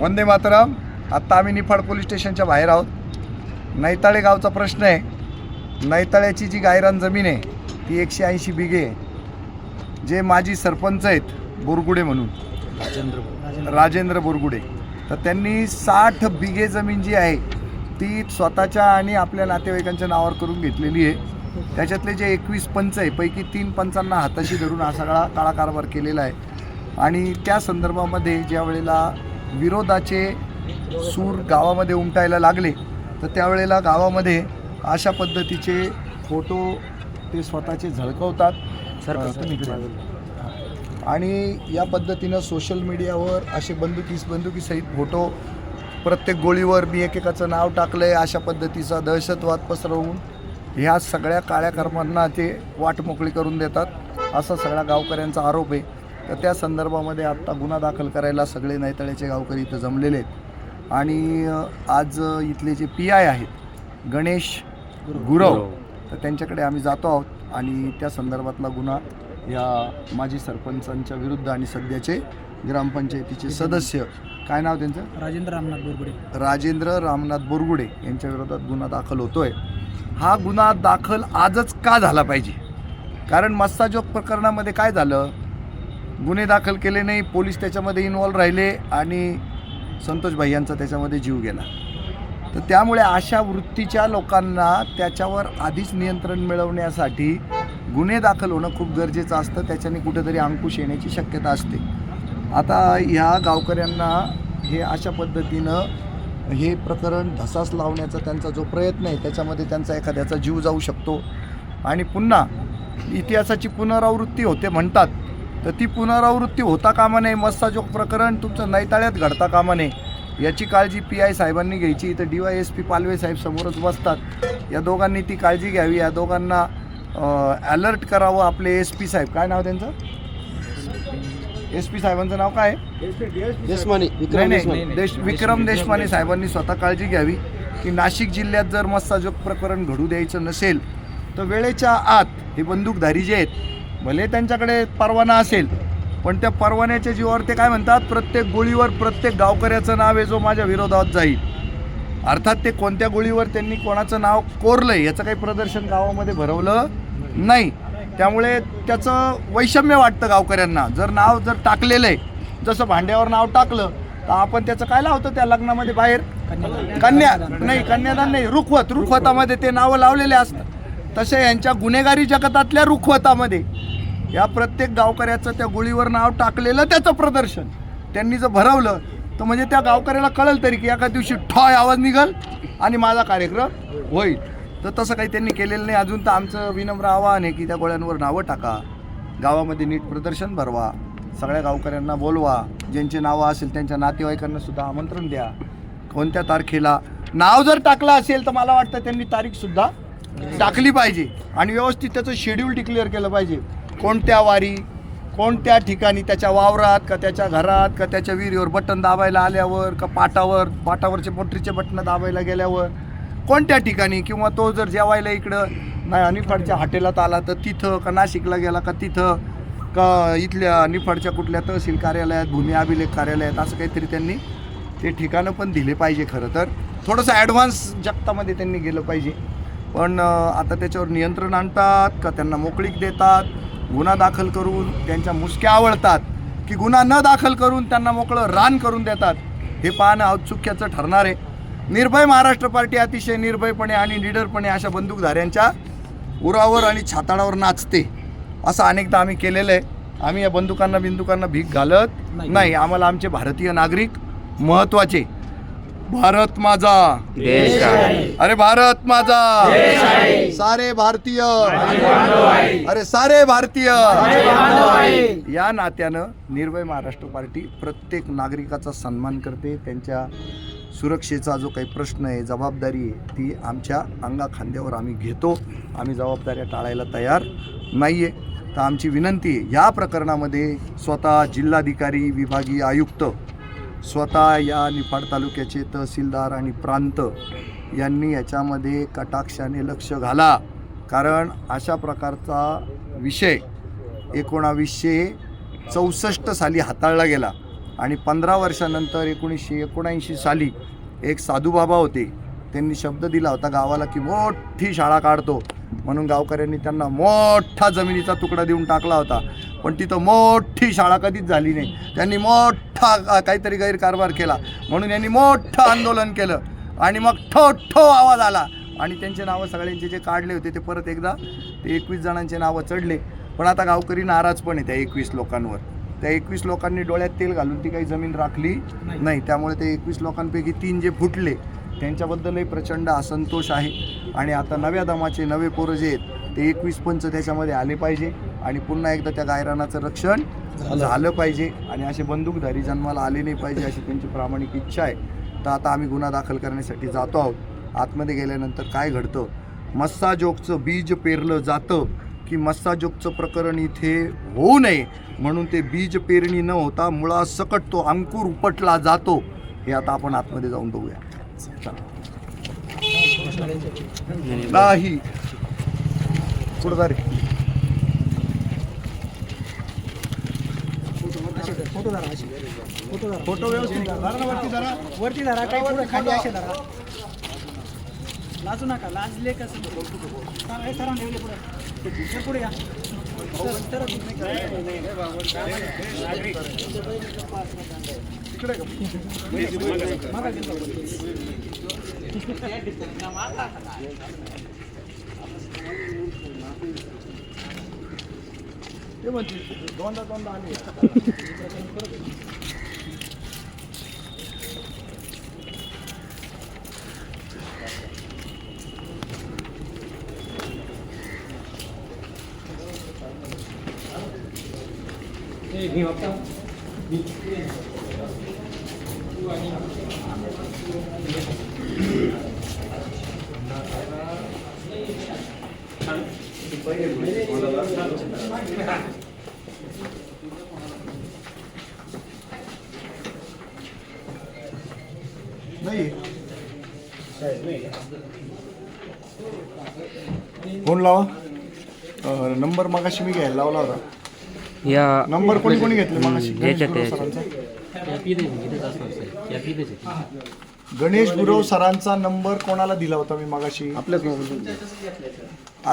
वंदे मातरम आत्ता आम्ही निफाड पोलीस स्टेशनच्या बाहेर आहोत. नैताळे गावचा प्रश्न आहे. नैताळ्याची जी गायरान जमीन आहे ती एकशे ऐंशी बिघे आहे. जे माजी सरपंच आहेत बोरगुडे म्हणून. राजेंद्र बोरगुडे. तर त्यांनी साठ बिघे जमीन जी आहे ती स्वतःच्या आणि आपल्या नातेवाईकांच्या नावावर करून घेतलेली आहे. त्याच्यातले जे एकवीस पंच आहे पैकी तीन पंचांना हाताशी धरून हा सगळा काळा कारभार केलेला आहे. आणि त्या संदर्भामध्ये ज्या वेळेला विरोधाचे सूर गावामध्ये उमटायला लागले तर त्यावेळेला गावामध्ये अशा पद्धतीचे फोटो ते स्वतःचे झळकवतात. या. आणि या पद्धतीनं सोशल मीडियावर असे बंदुकीस बंदुकीसहित फोटो प्रत्येक गोळीवर मी एकेकाचं नाव टाकलं आहे अशा पद्धतीचा दहशतवाद पसरवून ह्या सगळ्या काळ्या कर्मांना ते वाट मोकळी करून देतात. असा सगळ्या गावकऱ्यांचा आरोप आहे. तर त्या संदर्भामध्ये आत्ता गुन्हा दाखल करायला सगळे नैतळ्याचे गावकरी इथं जमलेले आहेत. आणि आज इथले जे पी आय आहेत गणेश गुरव. तर त्यांच्याकडे आम्ही जातो आहोत आणि त्या संदर्भातला गुन्हा या माजी सरपंचांच्या विरुद्ध आणि सध्याचे ग्रामपंचायतीचे सदस्य. काय नाव त्यांचं? राजेंद्र रामनाथ बोरगुडे. राजेंद्र रामनाथ बोरगुडे यांच्या विरोधात गुन्हा दाखल होतोय. हा गुन्हा दाखल आजच का झाला पाहिजे? कारण मस्साजोग प्रकरणामध्ये काय झालं? गुन्हे दाखल केले नाही पोलीस त्याच्यामध्ये इन्वॉल्व राहिले आणि संतोष भाई यांचा त्याच्यामध्ये जीव गेला. तर त्यामुळे अशा वृत्तीच्या लोकांना त्याच्यावर आधीच नियंत्रण मिळवण्यासाठी गुन्हे दाखल होणं खूप गरजेचं असतं. त्याच्याने कुठेतरी अंकुश येण्याची शक्यता असते. आता ह्या गावकऱ्यांना हे अशा पद्धतीनं हे प्रकरण धसास लावण्याचा त्यांचा जो प्रयत्न आहे त्याच्यामध्ये त्यांचा एखाद्याचा जीव जाऊ शकतो. आणि पुन्हा इतिहासाची पुनरावृत्ती होते म्हणतात. तर ती पुनरावृत्ती होता कामा नये मस्साजोग प्रकरण तुमचं नैताळ्यात घडता कामा नये. याची काळजी पी आय साहेबांनी घ्यायची. इथं D Y S P Palve साहेब समोरच बसतात. या दोघांनी ती काळजी घ्यावी. या दोघांना अलर्ट करावं आपले एस पी साहेब. काय नाव त्यांचं? एस पी साहेबांचं नाव काय? देशमाने देश विक्रम देशमाने साहेबांनी स्वतः काळजी घ्यावी की नाशिक जिल्ह्यात जर मस्साजोग प्रकरण घडू द्यायचं नसेल तर वेळेच्या आत हे बंदूकधारी जे आहेत भले त्यांच्याकडे परवाना असेल पण त्या परवान्याच्या जीवावर ते काय म्हणतात प्रत्येक गोळीवर प्रत्येक गावकऱ्याचं नाव आहे जो माझ्या विरोधात जाईल. अर्थात ते कोणत्या गोळीवर त्यांनी कोणाचं नाव कोरलं याचं काही प्रदर्शन गावामध्ये भरवलं नाही. त्यामुळे त्याचं वैषम्य वाटतं गावकऱ्यांना. जर नाव जर टाकलेलं आहे जसं भांड्यावर नाव टाकलं तर आपण त्याचं काय लावतो त्या लग्नामध्ये बाहेर? कन्या. नाही कन्यादान नाही रुखवत. रुखवतामध्ये ते नावं लावलेले असतात. तसे यांच्या गुन्हेगारी जगतातल्या रुखवतामध्ये. या प्रत्येक गावकऱ्याचं त्या गोळीवर नाव टाकलेलं त्याचं प्रदर्शन. त्यांनी जर भरवलं तर म्हणजे त्या गावकऱ्याला कळेल तरी की एका दिवशी ठॉय आवाज निघल आणि माझा कार्यक्रम होईल. तर तसं काही त्यांनी केलेलं नाही. अजून तर आमचं विनम्र आवाहन आहे की त्या गोळ्यांवर नावं टाका. गावामध्ये नीट प्रदर्शन भरवा. सगळ्या गावकऱ्यांना बोलवा. ज्यांची नावं असेल त्यांच्या नातेवाईकांना सुद्धा आमंत्रण द्या. कोणत्या तारखेला नाव जर टाकलं असेल तर मला वाटतं त्यांनी तारीखसुद्धा टाकली पाहिजे. आणि व्यवस्थित त्याचं शेड्यूल डिक्लेअर केलं पाहिजे. कोणत्या वारी कोणत्या ठिकाणी त्याच्या वावरात का त्याच्या घरात का त्याच्या विहिरीवर बटन दाबायला आल्यावर का पाटावर पाटावरचे मोटरीचे बटणं दाबायला गेल्यावर कोणत्या ठिकाणी? किंवा तो जर जेवायला इकडं नाही अनिफाडच्या हॉटेलात आला तर तिथं का नाशिकला गेला का तिथं का इथल्या निफाडच्या कुठल्या तहसील कार्यालयात भूमी अभिलेख कार्यालयात असं काहीतरी त्यांनी ते ठिकाणं पण दिले पाहिजे खरं तर. थोडंसं ॲडव्हान्स जगतामध्ये त्यांनी गेलं पाहिजे. पण आता त्याच्यावर नियंत्रण आणतात का त्यांना मोकळीक देतात? गुन्हा दाखल करून त्यांच्या मुसक्या आवळतात की गुन्हा न दाखल करून त्यांना मोकळं रान करून देतात हे पाहणं औत्सुक्याचं ठरणार आहे. निर्भय महाराष्ट्र पार्टी अतिशय निर्भयपणे आणि निडरपणे अशा बंदूकधाऱ्यांच्या उरावर आणि छाताडावर नाचते. असं अनेकदा आम्ही केलेलं आहे. आम्ही या बंदुकांना बिंदुकांना भीक घालत नाही. आम्हाला आमचे भारतीय नागरिक महत्त्वाचे भारत माझा. देश अरे भारत माझा. सारे भारतीय. अरे सारे भारतीय. या नात्यानं निर्भय महाराष्ट्र पार्टी प्रत्येक नागरिकाचा सन्मान करते. त्यांच्या सुरक्षेचा जो काही प्रश्न आहे जबाबदारी आहे ती आमच्या अंगा खांद्यावर आम्ही घेतो. आम्ही जबाबदाऱ्या टाळायला तयार नाही आहे तर आमची विनंती आहे या प्रकरणामध्ये स्वतः जिल्हाधिकारी विभागीय आयुक्त स्वतः या निफाड तालुक्याचे तहसीलदार आणि प्रांत यांनी याच्यामध्ये कटाक्षाने लक्ष घाला. कारण अशा प्रकारचा विषय एकोणावीसशे चौसष्ट साली हाताळला गेला आणि पंधरा वर्षानंतर एकोणीसशे एकोणऐंशी साली एक साधूबाबा होते. त्यांनी शब्द दिला होता गावाला की मोठी शाळा काढतो. म्हणून गावकऱ्यांनी त्यांना मोठा जमिनीचा तुकडा देऊन टाकला होता. पण तिथं मोठी शाळा कधीच झाली नाही. त्यांनी मोठा काहीतरी गैरकारभार केला. म्हणून यांनी मोठं आंदोलन केलं. आणि मग ठो ठो आवाज आला. आणि त्यांचे नावं सगळ्यांचे जे काढले होते ते परत एकदा ते एकवीस जणांचे नावं चढले. पण आता गावकरी नाराज पण आहे त्या एकवीस लोकांवर. त्या एकवीस लोकांनी डोळ्यात तेल घालून ती काही जमीन राखली नाही. त्यामुळे ते एकवीस लोकांपैकी तीन जे फुटले त्यांच्याबद्दलही प्रचंड असंतोष आहे. आणि आता नव्या दमाचे नवे पोरं जे आहेत ते एकवीस पंच त्याच्यामध्ये आले पाहिजे. आणि पुन्हा एकदा त्या गायरानाचं रक्षण झालं. पाहिजे. आणि असे बंदूकधारी जन्माला आले नाही पाहिजे अशी त्यांची प्रामाणिक इच्छा आहे. तर आता आम्ही गुन्हा दाखल करण्यासाठी जातो आहोत. आतमध्ये गेल्यानंतर काय घडतं? मस्साजोगचं बीज पेरलं जातं की मस्साजोगचं प्रकरण इथे होऊ नये म्हणून ते बीज पेरणी न होता मुळासकट तो अंकुर उपटला जातो. हे आता आपण आतमध्ये जाऊन बघूया. नाही पुढं जा रे. फोटो व्यवस्थित धरा वरती धरा. वरती धरा काही पुढे खाली असे धरा लाजू नका लाजले कसं सर- हे सरांना ठेवले पुढे हे पुढे या सर- सर- का? मागा गेलो. ते म्हणते, दोनदा दोनदा आले नाही फोन लावा. नंबर मगाशी मी घ्यायला लावला होता. या नंबर कोणी कोणी घेतले? मगाशी याच्यात- गुरव याच्यात. सरांचा. गणेश गुरव सरांचा नंबर कोणाला दिला होता मी मगाशी? आपल्याच मोबाईल